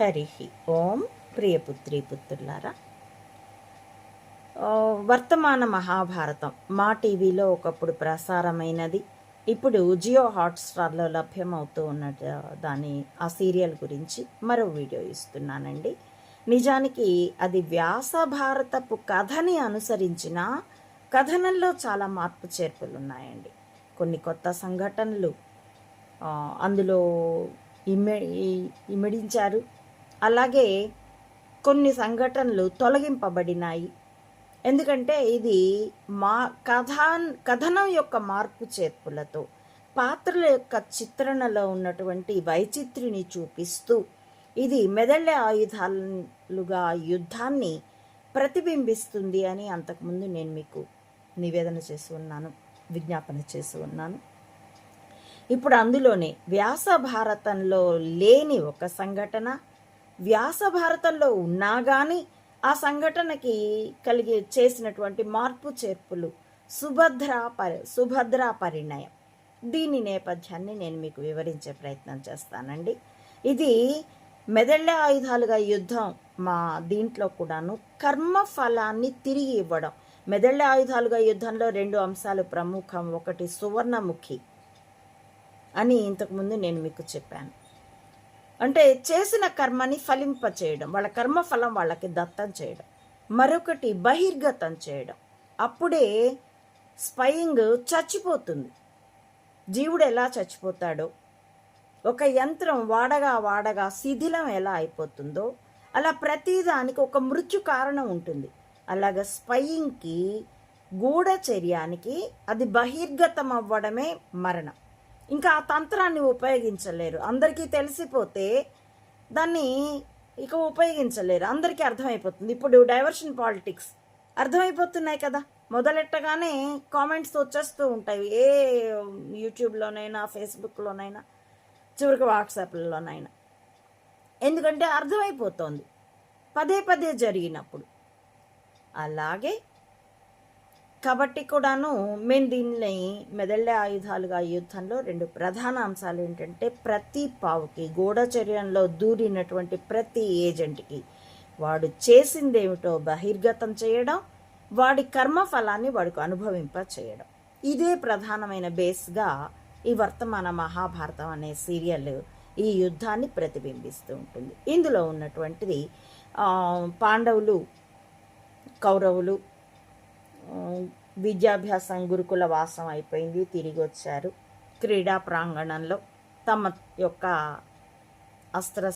హరి ఓం ప్రియపుత్రి పుత్రులారా. వర్తమాన మహాభారతం మా టీవీలో ఒకప్పుడు ప్రసారమైనది. ఇప్పుడు జియో హాట్స్టార్లో లభ్యమవుతూ ఉన్న దాని ఆ సీరియల్ గురించి మరో వీడియో ఇస్తున్నానండి. నిజానికి అది వ్యాస భారతపు కథని అనుసరించిన కథనంలో చాలా మార్పు చేర్పులు ఉన్నాయండి కొన్ని కొత్త సంఘటనలు అందులో ఇమ్మె ఇమిడించారు. అలాగే కొన్ని సంఘటనలు తొలగింపబడినాయి. ఎందుకంటే ఇది మా కథా కథనం యొక్క మార్పు చేర్పులతో పాత్రల యొక్క చిత్రణలో ఉన్నటువంటి వైచిత్రిని చూపిస్తూ ఇది మెదళ్ళే ఆయుధాలుగా యుద్ధాన్ని ప్రతిబింబిస్తుంది అని అంతకుముందు నేను మీకు నివేదన చేసి ఉన్నాను విజ్ఞాపన చేసి ఉన్నాను. ఇప్పుడు అందులోనే వ్యాస భారతంలో లేని ఒక సంఘటన వ్యాస భారతంలో ఉన్నా కానీ ఆ సంఘటనకి కలిగి చేసినటువంటి మార్పు చేర్పులు సుభద్ర పరి సుభద్ర పరిణయం. దీని నేపథ్యాన్ని నేను మీకు వివరించే ప్రయత్నం చేస్తానండి. ఇది మెదళ్ళ ఆయుధాలుగా యుద్ధం మా దీంట్లో కూడాను కర్మ ఫలాన్ని తిరిగి ఇవ్వడం. మెదళ్ళ ఆయుధాలుగా యుద్ధంలో రెండు అంశాలు ప్రముఖం ఒకటి సువర్ణముఖి అని ఇంతకుముందు నేను మీకు చెప్పాను. అంటే చేసిన కర్మని ఫలింప చేయడం వాళ్ళ కర్మ ఫలం వాళ్ళకి దత్తం చేయడం మరొకటి బహిర్గతం చేయడం. అప్పుడే స్పయింగ్ చచ్చిపోతుంది. జీవుడు ఎలా చచ్చిపోతాడో? ఒక యంత్రం వాడగా వాడగా శిథిలం ఎలా అయిపోతుందో అలా ప్రతిదానికి ఒక మృత్యు కారణం ఉంటుంది. అలాగ స్పయింగ్కి గూఢచర్యానికి అది బహిర్గతం అవ్వడమే మరణం. ఇంకా ఆ తంత్రాన్ని ఉపయోగించలేరు. అందరికీ తెలిసిపోతే దాన్ని ఇక ఉపయోగించలేరు. అందరికీ అర్థమైపోతుంది. ఇప్పుడు డైవర్షన్ పాలిటిక్స్ అర్థమైపోతున్నాయి కదా. మొదలెట్టగానే కామెంట్స్ వచ్చేస్తూ ఉంటాయి. ఏ యూట్యూబ్లోనైనా ఫేస్బుక్లోనైనా చివరికి వాట్సాప్లలోనైనా. ఎందుకంటే అర్థమైపోతోంది. పదే పదే జరిగినప్పుడు. అలాగే కాబట్టి కూడాను మేము దీన్ని మెదళ్ళే ఆయుధాలుగా యుద్ధంలో రెండు ప్రధాన అంశాలు ఏంటంటే ప్రతి పావుకి గూఢచర్యంలో దూరినటువంటి ప్రతి ఏజెంట్కి వాడు చేసిందేమిటో బహిర్గతం చేయడం వాడి కర్మ ఫలాన్ని వాడికి అనుభవింప చేయడం. ఇదే ప్రధానమైన బేస్గా ఈ వర్తమాన మహాభారతం అనే సీరియల్ ఈ యుద్ధాన్ని ప్రతిబింబిస్తూ ఉంటుంది. ఇందులో ఉన్నటువంటిది పాండవులు కౌరవులు విద్యాభ్యాసం గురుకుల వాసం అయిపోయింది తిరిగి వచ్చారు క్రీడా ప్రాంగణంలో తమ యొక్క అస్త్ర